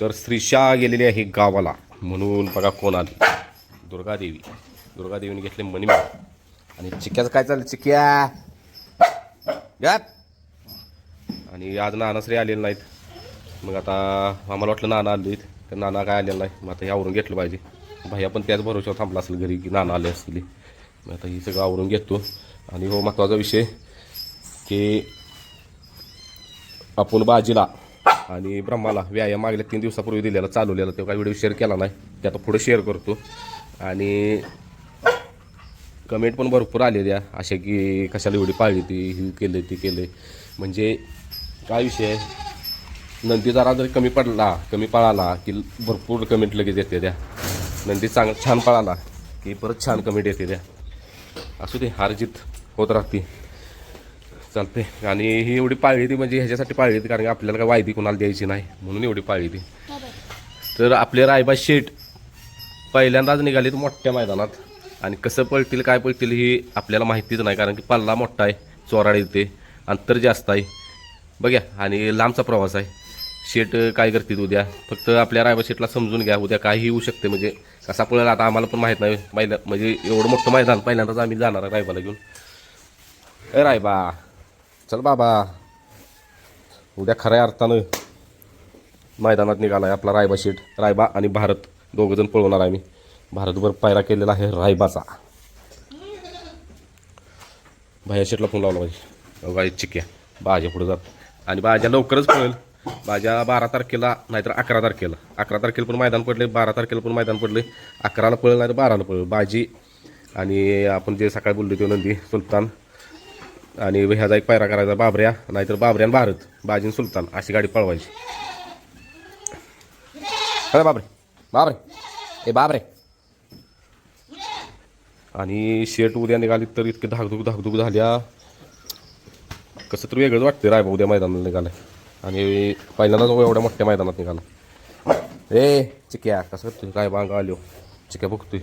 तर श्रीशा गेलेली आहे गावाला. म्हणून बघा कोण आली. दुर्गादेवी. दुर्गादेवीने घेतले मणी आणि चिक्याचं काय चाललं? चिक्या आणि आज नानाश्री आलेले नाहीत. मग आता आम्हाला वाटलं नाना आले तर नाना काय आलेलं नाही. मग आता हे आवरून घेतलं पाहिजे. भैया पण त्याच भरोशावर थांबला असेल घरी की नाना आले असतील. मग आता ही सगळं आवरून घेतो. आणि हो महत्त्वाचा विषय की आपण बाजीला आणि ब्रह्माला व्यायाम मागल्या तीन दिवसापूर्वी दिलेला चालवलेला तो काही व्हिडिओ शेअर केला नाही. ते आता पुढे शेअर करतो. आणि कमेंट पण भरपूर आले द्या अशा की कशाला एवढी पाळली ती ही केलं ती केलं म्हणजे काय विषय नंदी जरा जरी कमी पडला कमी पळाला की भरपूर कमेंट लगेच येते द्या नंदी चांग छान पळाला की परत छान कमेंट येते द्या असू दे हारजीत होत राहते. चालते आणि ही एवढी पाळली ती म्हणजे ह्याच्यासाठी पाळली ती कारण की आपल्याला काय वायदी कोणाला द्यायची नाही म्हणून एवढी पाळली ती. तर आपले रायबा शेट पहिल्यांदाच निघालीत मोठ्या मैदानात. आणि कसं पळतील काय पळतील ही आपल्याला माहितीच नाही कारण की पल्ला मोठा आहे चोराड येते अंतर जास्त आहे. बघ्या आणि लांबचा प्रवास आहे. शेट काय करतील उद्या? फक्त आपल्या रायबा शेटला समजून घ्या उद्या काही होऊ शकते म्हणजे कसा पळला आता आम्हाला पण माहीत नाही. पहिल्या म्हणजे एवढं मोठं मैदान पहिल्यांदाच आम्ही जाणार आहे रायबाला घेऊन. ए रायबा! चल बाबा. उद्या खऱ्या अर्थानं मैदानात निघाला आहे आपला रायबा शेट रायबा आणि भारत दोघंजण पळवणार आहे मी भारतभर पायरा केलेला आहे रायबाचा. भाया शेटला फोन लावला पाहिजे गाडी चिक्या बाजा पुढे जात. आणि बाजा लवकरच पळेल. बाजा बारा तारखेला नाहीतर अकरा तारखेला. अकरा तारखेला पण मैदान पडले बारा तारखेला पण मैदान पडले. अकराला पळेल नाही तर बाराला पळेल. बाजी आणि आपण जे सकाळी बोललो ते नंदी सुलतान आणि ह्याचा एक पायरा करायचा बाबऱ्या नाहीतर बाबऱ्या आणि भारत बाजीन सुलतान अशी गाडी पळवायची. अरे बाबरे बाबरे ए बाबरे. आणि शेट उद्या निघाली तर इतके धाकधूक धाकधूक झाल्या. कसं तर वेगळंच वाटतं रायबा उद्या मैदानात निघालं आणि पहिल्यांदाच हो एवढ्या मोठ्या मैदानात निघाला. ए चिक्या कसं करतोय? काय बांग आलो? चिक्या बघतोय.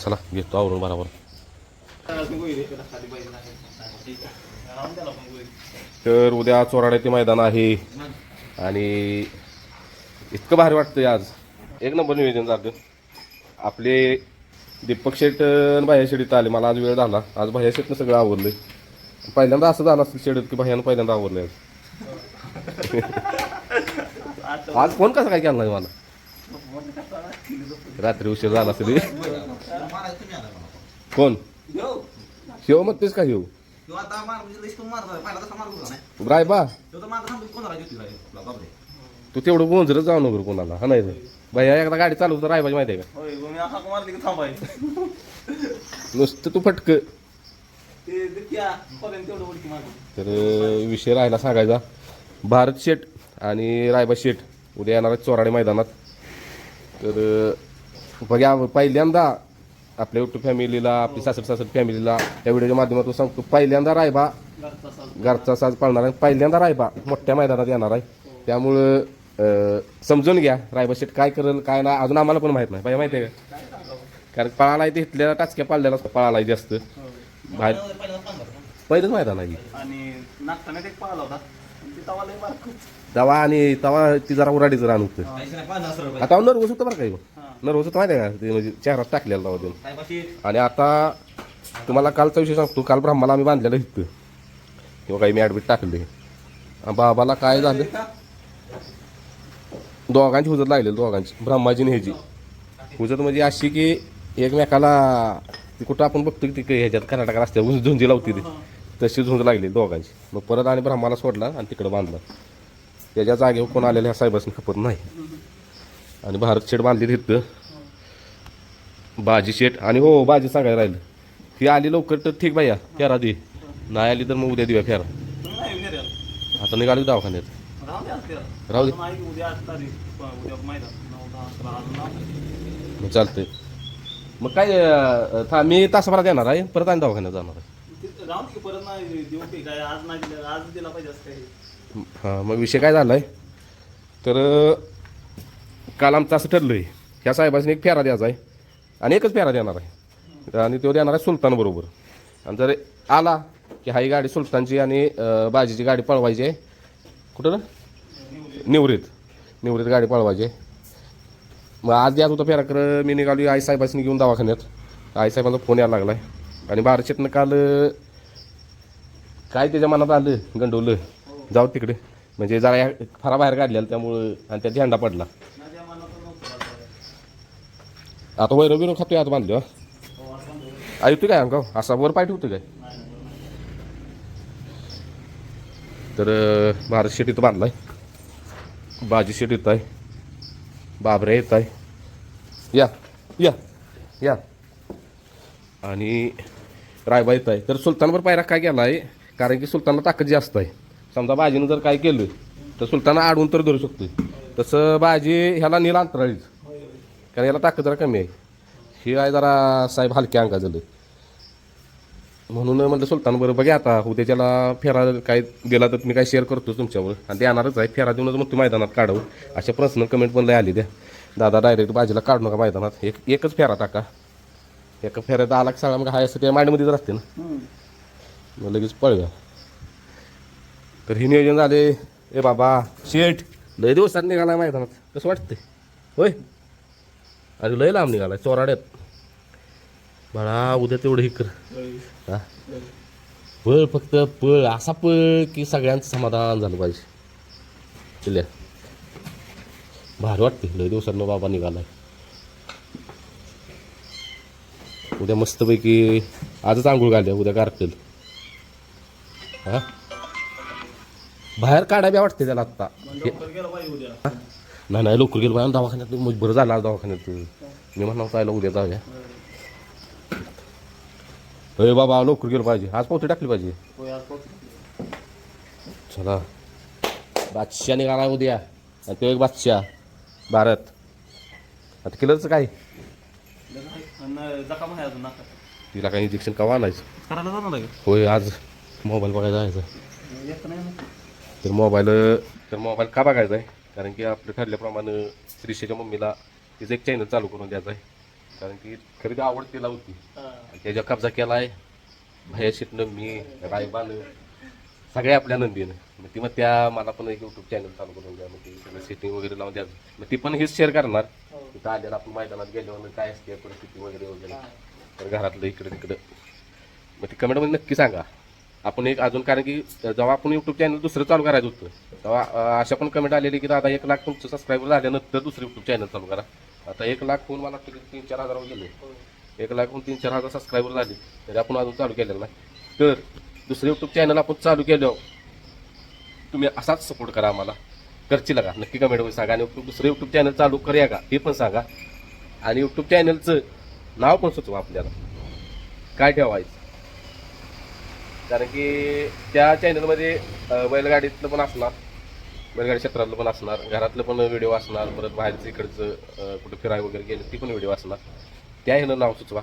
चला घेतो आवरून बरोबर. तर उद्या चोराड्याचे मैदान आहे. आणि इतकं भारी वाटतंय आज. एक नंबर नियोजन झालं. आपले दीपक शेट आणि भाया शेडीत आले. मला आज वेळ झाला. आज भाया शेटनं सगळं आवरलंय. पहिल्यांदा असं झालं असेल शेडीत की भायानं पहिल्यांदा आवरलंय आज. आज फोन कसा काय केला नाही मला? रात्री उशीर झाला असेल. कोण? शिव मग तेच का शिव रायबा तू तेवढं गोंजरच जाऊ नको कोणाला हा नाही भैया एकदा गाडी चालवतो तर माहिती आहे का? नुसतं तू फटक. तर विषय राहिला सांगायचा. भारत शेट आणि रायबा शेट उद्या येणार आहेत चोराडे मैदानात. तर बघा पहिल्यांदा आपल्या युट्यूब फॅमिलीला आपली सासर सासर फॅमिलीला त्या व्हिडिओच्या माध्यमातून सांगतो पहिल्यांदा रायबा घरचा साज पाळणार आहे. पहिल्यांदा रायबा मोठ्या मैदानात येणार आहे. त्यामुळं समजून घ्या रायबा शेट काय करेल काय नाही अजून आम्हाला पण माहीत नाही. पाहिजे माहिती आहे का? कारण पळाला ते इथल्या टाचक्या पाळलेला पळाला आहे जास्त. बाहेर पहिलंच मैदान आहे. आणि नागताना एक पाहिला होता. पण ते तवा लय बारकं. तवा आणि तवा ती जरा उराडीचं रान होतं. आता नर्वस होतं बरं का नर्वस होतं माहिती आहे का? ते म्हणजे चेहरा टाकलेला देऊन आणि आता तुम्हाला कालचा विषय सांगतो. काल ब्रह्माला आम्ही बांधलेलं इथं. किंवा काही मी ॲडमिट टाकले बाबाला काय झालं? दोघांची हुजत लागलेली दोघांची. ब्रह्माची आणि ह्याची. हुजत म्हणजे अशी की एकमेकाला ती कुठं आपण बघतो की ती ह्याच्यात कर्नाटकात असते. झुंजी लावती ती. तशी झुंज लागली दोघांची. मग परत आणि ब्रह्माला सोडला आणि तिकडं बांधला. त्याच्या जागेवर कोण आलेल्या ह्या साहेबासनी खपत नाही. आणि भारत शेट बांधली तिथं. बाजी शेट आणि हो बाजी सांगायला राहिलं. ती आली लवकर तर ठीक भैया फेरा दे. नाही आली तर मग उद्या देऊया फेरा. आता निघाली दवाखान्यात. राहू दे. चालतंय. मग काय था मी तासाभरात येणार आहे. परत आणि दवाखान्यात जाणार आहे. हां मग विषय काय झाला आहे तर काल आमचं असं ठरलं आहे ह्या साहेबांनी एक फेरा द्यायचा आहे. आणि एकच फेरा देणार आहे. आणि तो देणार आहे सुलतानबरोबर आणि जर आला की हा ही गाडी सुलतानची आणि बाजीची गाडी पळवायची आहे कुठं ना? निवृत्त. निवडीत गाडी पळवायची मग आज यात होता फेरा कर मी निघालो आई साहेबांनी घेऊन दवाखान्यात. आई साहेबांचा फोन यायला लागला आहे आणि बारशेतनं काल काय त्याच्या मनात आलं गंडवलं? जाऊ तिकडे. म्हणजे जरा या बाहेर काढलेलं त्यामुळं आणि त्या झेंडा पडला. आता. वैरव बिरो खातोय आता बांधलो. हो, काय अंगाव असा वर पाय ठेवतो काय? तर भारत शेट इथं बांधलाय. बाजी शेट येत आहे. बाबरे येत आहे. या या या. आणि रायबा येत आहे. तर सुलतानवर पायरा काय केला आहे कारण की सुलतानला ताकद जास्त आहे. समजा बाजीनं जर काय केलं तर सुलताना आडवून तर धरू शकतो तसं बाजी ह्याला नील अंतराळीच. कारण याला ताकद जरा कमी आहे. हे आहे जरा साहेब हलक्या अंगा झालं म्हणून म्हटलं सुलतान बरं बघा आता. उद्याच्याला फेरा काय दिला तर मी काय शेअर करतो तुमच्यावर. आणि देणारच आहे. फेरा देऊनच मग तू मैदानात काढव. अशा प्रश्न कमेंट पण लय आली द्या. दादा डायरेक्ट बाजूला काढू नका मैदानात. एक एकच फेरा टाका. एका फेऱ्यात आला की सगळा मग हाय असं त्या मांडमध्येच राहते ना. मग लगेच पळव्या तर हे नियोजन झाले. ए बाबा शेठ लय दिवसात निघाला मैदानात. कसं वाटतंय? होय? अरे लय लांब निघालाय चोराड्यात. बाळा उद्या तेवढं हे कर. हा? पळ फक्त पळ. असा पळ की सगळ्यांचं समाधान झालं पाहिजे. चिल्या भारी वाटते लय दिवसांना बाबा निघालाय. उद्या मस्तपैकी आजच आंघोळ घालल्या उद्या गारटेल हा? बाहेर काढा बी वाटते त्याला आत्ता. नाही नाही लवकर गेलो. बाहेर दवाखान्यात मग बरं झालं आज दवाखान्यात. मी म्हणणार चायला उद्या जाऊया. अरे बाबा लवकर गेलो पाहिजे. आज पावती टाकली पाहिजे. चला. बादशाह निघाला उद्या. आणि तो एक बादशाह. भारत. आता किलरचं काय. आणि तिला काही इंजेक्शन कवा आणायचं? करायला जाणार आहे होय आज मोबाईल बघायला जायचं. का? तर मोबाईल तर मोबाईल का बघायचा आहे कारण की आपलं ठरल्याप्रमाणे श्रीषेच्या मम्मीला तिचं एक चॅनल चालू करून द्यायचं आहे. कारण की खरेदी आवड तिला होती. हा. त्याच्या कब्जा केला आहे. भया शिटणं मी रायबान सगळ्या आपल्या नंदीनं. मग ती मग त्या मला पण एक यूट्यूब चॅनल चालू करून द्या. मग ती सेटिंग वगैरे लावून द्या मग ती पण हेच शेअर करणार. हो. तिथं आल्याला आपण मैदानात गेल्यावर काय असते परिस्थिती वगैरे वगैरे. तर घरातलं इकडं तिकडं. मग ती कमेंटमध्ये नक्की सांगा. आपण एक अजून कारण की जेव्हा आपण यूट्यूब चॅनल दुसरं चालू करायचं होतं तेव्हा अशा पण कमेंट आलेली की दादा एक लाख तुमचं सबस्क्रायबर झाल्यानंतर दुसरं यूट्यूब चॅनल चालू करा. आता एक लाख होऊन मला वाटतं की तीन चार हजार गेले. एक लाख होऊन तीन चार हजार सबस्क्रायबर झाले तरी आपण अजून चालू केलेलं नाही. तर दुसरं यूट्यूब चॅनल आपण चालू केलं तुम्ही असाच सपोर्ट करा आम्हाला. करशील का नक्की कमेंटमध्ये सांगा. आणि दुसरं यूट्यूब चॅनल चालू करूया का ते पण सांगा. आणि यूट्यूब चॅनलचं नाव पण सुचवा आपल्याला. काय ठेवायचं? कारण की त्या चॅनलमध्ये बैलगाडीतलं पण असणार. बैलगाडी क्षेत्रातलं पण असणार. घरातलं पण व्हिडिओ असणार. परत बाहेरचं इकडचं कुठं फिराय वगैरे गेलं ती पण व्हिडिओ असणार. त्या ह्यानं नाव सुचवा.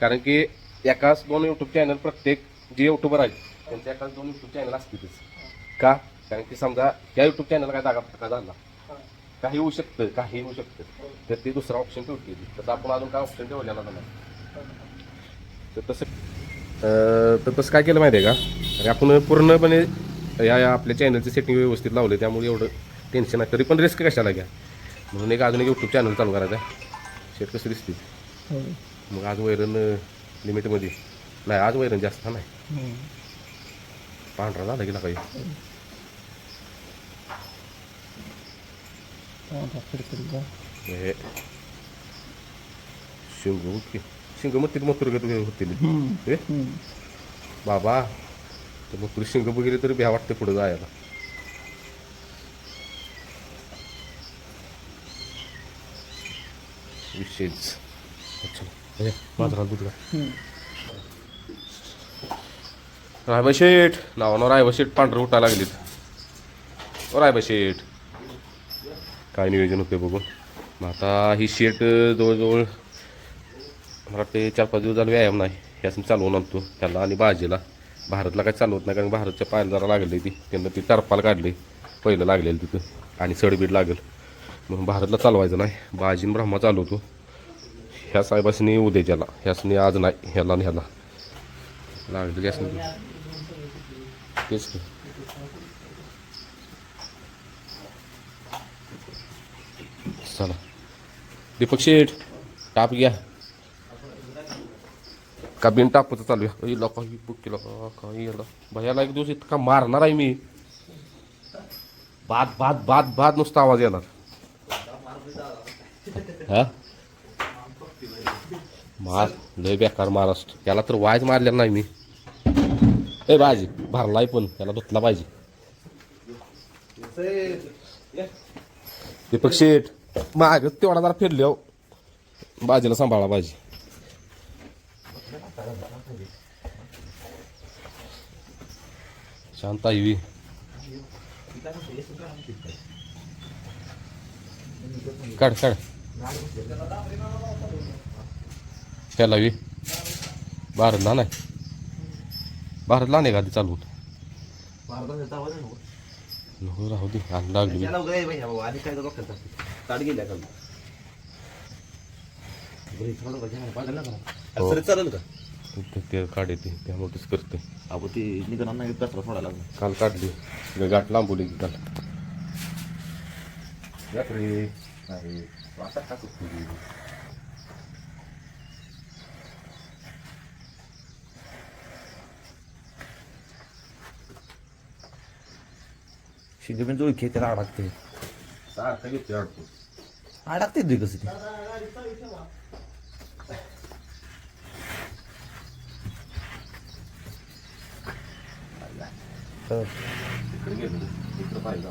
कारण की एकाच दोन यूट्यूब चॅनल प्रत्येक जे यूट्यूबर आहेत त्यांच्या एकाच दोन यूट्यूब चॅनल असतीलच. का? कारण की समजा त्या यूट्यूब चॅनलला काय जागा फटका झाला. काही होऊ शकतं काही होऊ शकतं. तर ते दुसरा ऑप्शन ठेवतील. तसं आपण अजून काय ऑप्शन ठेवलेला नाही. तर तसं तर तसं काय केलं माहिती आहे का? अरे आपण पूर्णपणे या या आपल्या चॅनलचे सेटिंग व्यवस्थित लावले त्यामुळे एवढं टेन्शन आहे तरी पण रिस्क कशाला घ्या? म्हणून एक अजून एक यूट्यूब चॅनल चालू करायचं आहे. शेत कसं दिसते होय. मग आज वैरण लिमिटमध्ये नाही आज वैरण जास्त नाही. पांढरा झाला गेला काही. हे. शिंग ओके शिंग मग तिथे मथुर होतील हम्म. हे बाबा तर मग तुला शिंग बघितली तरी भ्या वाटते पुढे जायला विशेष अच्छा हे, माझा दूध रायबा शेठ नावानं रायबा शेठ पांढरं उठायला लागलीत ओ रायबा शेठ काय नियोजन होते बघू मग आता ही शेट जवळजवळ मला वाटते चार पाच दिवस झाला व्यायाम नाही. ह्याच चालवून आणतो. त्याला आणि बाजीला. भारतला काय चालवत नाही कारण भारतच्या पायाला जरा लागली ती. त्यांना ती टरपाल काढली. पहिलं लागलेलं तिथं. आणि सडबीड लागेल. म्हणून भारतला चालवायचं नाही. बाजीन ब्रह्मा चालवतो. ह्या साहेबासनी उद्याच्याला ह्यासनी आज नाही. ह्याला आणि ह्याला. लागलं गॅस तेच चला. दीपक शेठ टाप घ्या. का बिन टापचं चालू आहे. लोक ही बुक केलं का काही याला भयाला एक दिवस इतका मारणार आहे मी. बाद बाद बाद बाद नुसता आवाज येणार. हा? मार लय बेकार महाराष्ट्र याला तर वायच मारलेला नाही मी. ए बाजी भरलाय पण. त्याला धुतला पाहिजे. दीपक शेठ माग तेवढा जरा फिरले हो बाजीला सांभाळा पाहिजे. शांत आहे काढ काढ. त्याला वी. भारतला नाही. भारतला नाही गादी चालवून नको राहू दे आणि लागली. गेल्या का? ते- ते काढ येते त्यामुळे तेच करते. अहो ते निघणार नाही कचरा सोडायला लागला. काल काढली. गाठ लांबवली की काल यात्रे आहे आता टाकू तुझी. शिंदे पण जुळखे त्याला अडकते सारखं घेते अडकून. अडकते तुझी कसं ते? तर इकडे गेलो इकडे पाहिजे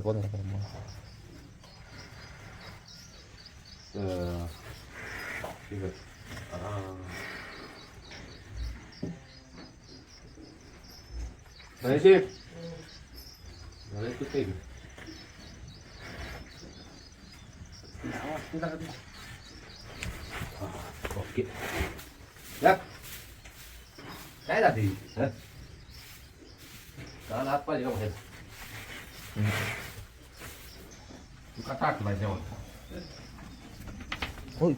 गोदरा कर मग. अं, ठीक आहे. आ. नाही शेठ. झालंय तू काही. हा, ओके या. काय जाते हं? काल हात पाहिजे का बाहेर तू का टाकलाय जेवण होय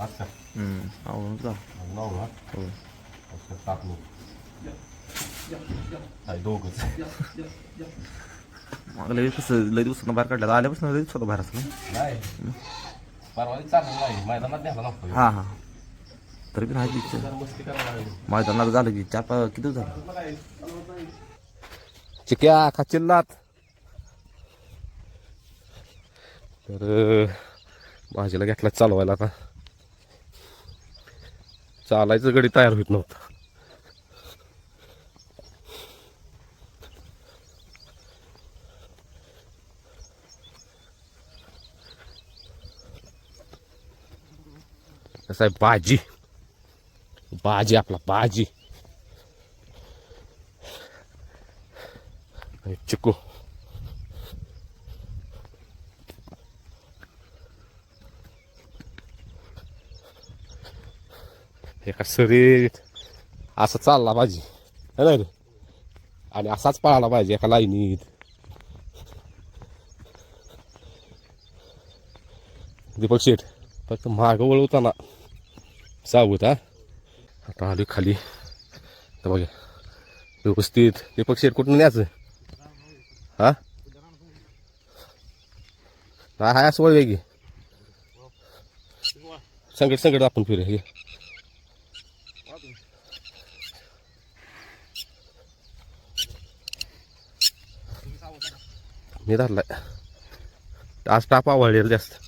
अच्छा हम्म, आवडून जा नाव ना हो असं टाकलो मागल्या वेळी कसं लय दिवसानं बाहेर काढलं. आल्यापासून लय दिवसानं बाहेर असलं नाही. परवा चाललं नाही. मैदानात न्यायला नको हा हा. तरी पण आहे इच्छा. जरा मस्ती करायला लागली. मैदानात झालं की चार पाच किती दिवस झालं? चिक्या खाचिल्लात तर भाजीला घेतला चालवायला आता. चालायचं गडी तयार होत नव्हतं. कसं आहे भाजी भाजी आपला भाजी आणि चिकू एका सरीत असं चालला पाहिजे है ना रे आणि असाच पळाला पाहिजे एका लाईनीत दीपक शेठ फक्त मार्ग वळवताना. सावत हा. आता आली खाली. तर बघा व्यवस्थित. ते पक्षी कुठून न्यायचं. हा? हा हाय असं वळ की. संकट संकट आपण फिरे घे मी धरलाय. आज टाप आवडलेलं जास्त.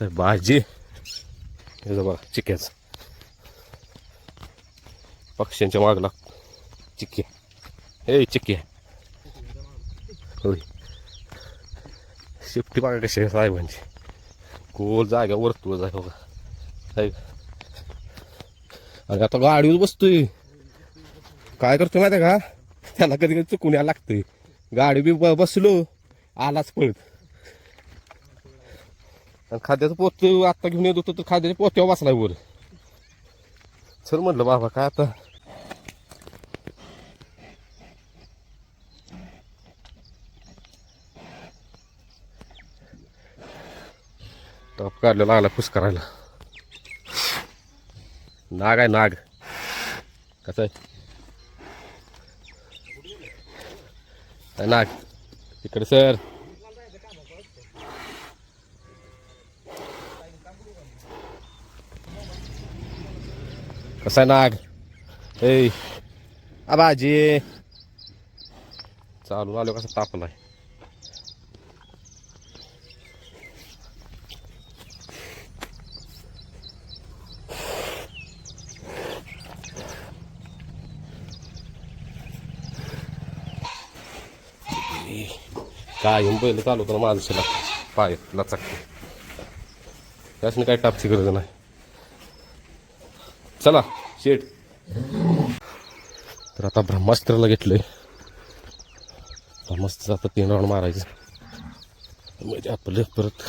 तर भाजी हे बघा चिक्याच पक्ष्यांच्या मागला चिक्की हे चिक्की होय शिफ्टी बघा कशी आहे साहेबांची गोल जागा वरतूळ जागा बघा साहेब अरे आता गाडीवर बसतोय काय करतोय माहिती आहे का त्याला कधी कधी चुकून यायला लागतंय गाडी बी ब- बसलो आलाच पळत आणि खाद्याचं पोत आत्ता घेऊन येत होतो तर खाद्याच्या पोत्यावर बसलाय वर. सर म्हटलं बाबा काय आता? टॉप काढलं लागला पुस करायला. नाग आहे नाग. कसं आहे? नाग इकडे सर. कसा आहे नाग ए आबाजी चालून आलो कसा तापलाय. पहिलं चालू चालवतो ना माणसाला पाय लचकते. त्यासनी काय टापची गरज नाही. चला शेट तर आता ब्रह्मास्त्राला घेतलंय. ब्रह्मास्त्र आता तीन राऊंड मारायचं. म्हणजे आपलं परत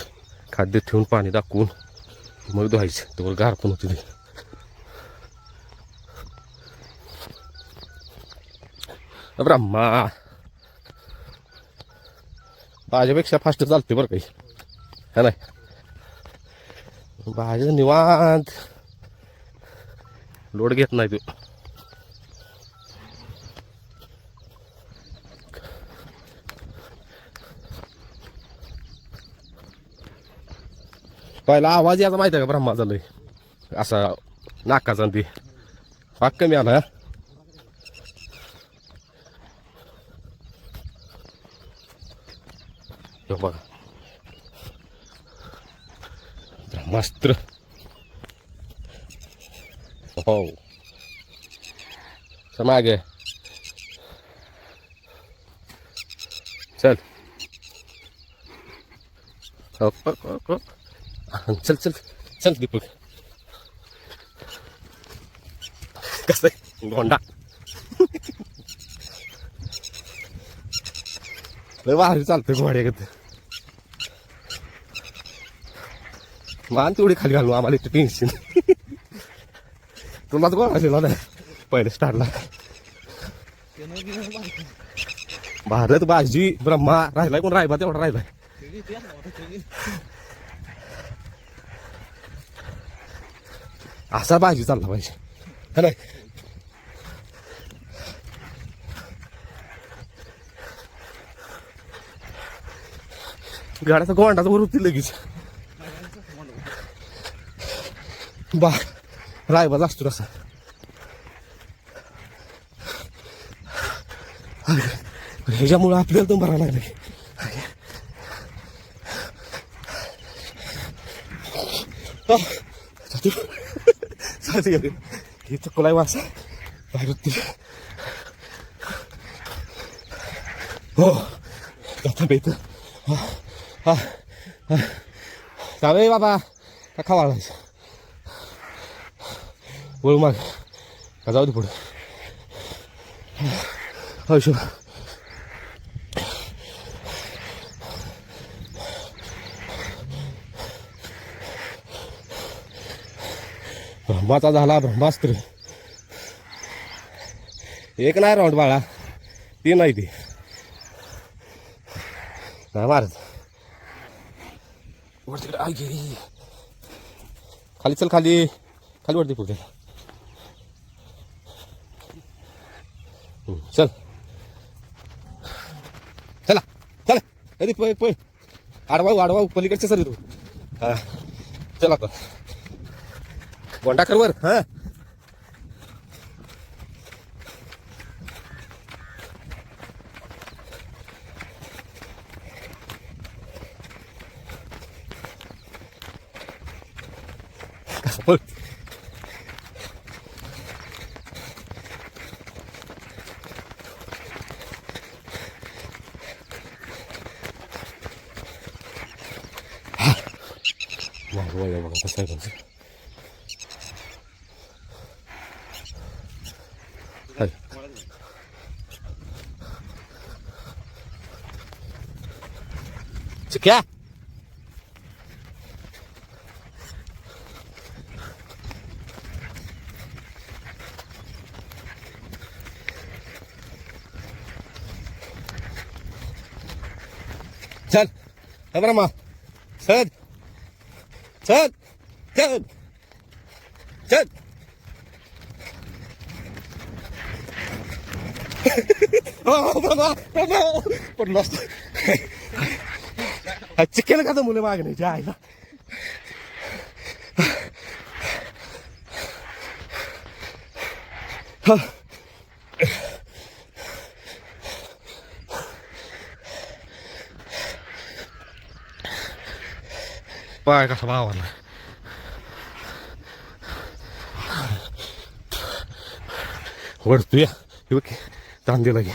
खाद्य ठेवून पाणी दाखवून मग धुवायचं. तेवढं गार पण होती ते. ब्रह्मा. भाज्यापेक्षा फास्ट चालते बरं काही. है नाही? भाज्या निवांत. लोड घेत नाही तू. पहिला आवाज याचा माहिती आहे का ब्रह्माचा लय? असा नाकाचा आणि ती. पाक कमी आला हे? बघा. ब्रह्मास्त्र हो. चल मागे. चल. हो, हो, चल चल चल दीपक. कसं आहे? गोंडा. लय भारी चालतंय घोड्यागत मान तेवढी खाली घालू आम्हाला इथे टेन्शन तुलाच गोळा दिला ना पहिले स्टार्टला भारत बाजी ब्रह्मा. राहिलाय कोण? राहिबा तेवढा राहिलाय. असा बाजी चालला पाहिजे. नाही ना? गाड्याचा गोंडाचा वर होती लगेच. बा रायबाज असतो तसा ह्याच्यामुळं आपल्याला तर बरा लागले. हे चुकलाय वासा बाहेर होती हो जाता बेत हा हा चालेल बाबा का खावा वळू मग. का जाऊ दे पुढे. हयशो ब्रह्माचा झाला ब्रह्मास्त्र एक नाही राऊंड बाळा. ती नाही ती. नाही मारत. वरती आय खाली चल खाली. खाली वरती पुढे चल चला अरे पळ पळ. आडवाऊ आडवाऊ पलीकडचे सर तू हा. चला आता. गोंडा कर वर. हा. هو اللي بغى تسافر هاي. تكا ابرمه سال चल चल चल. पण मस्त. चिकेल का मुलं मागण्याच्या आईला पाय कसा भावाला वडतोय हे बघ तांदेला घे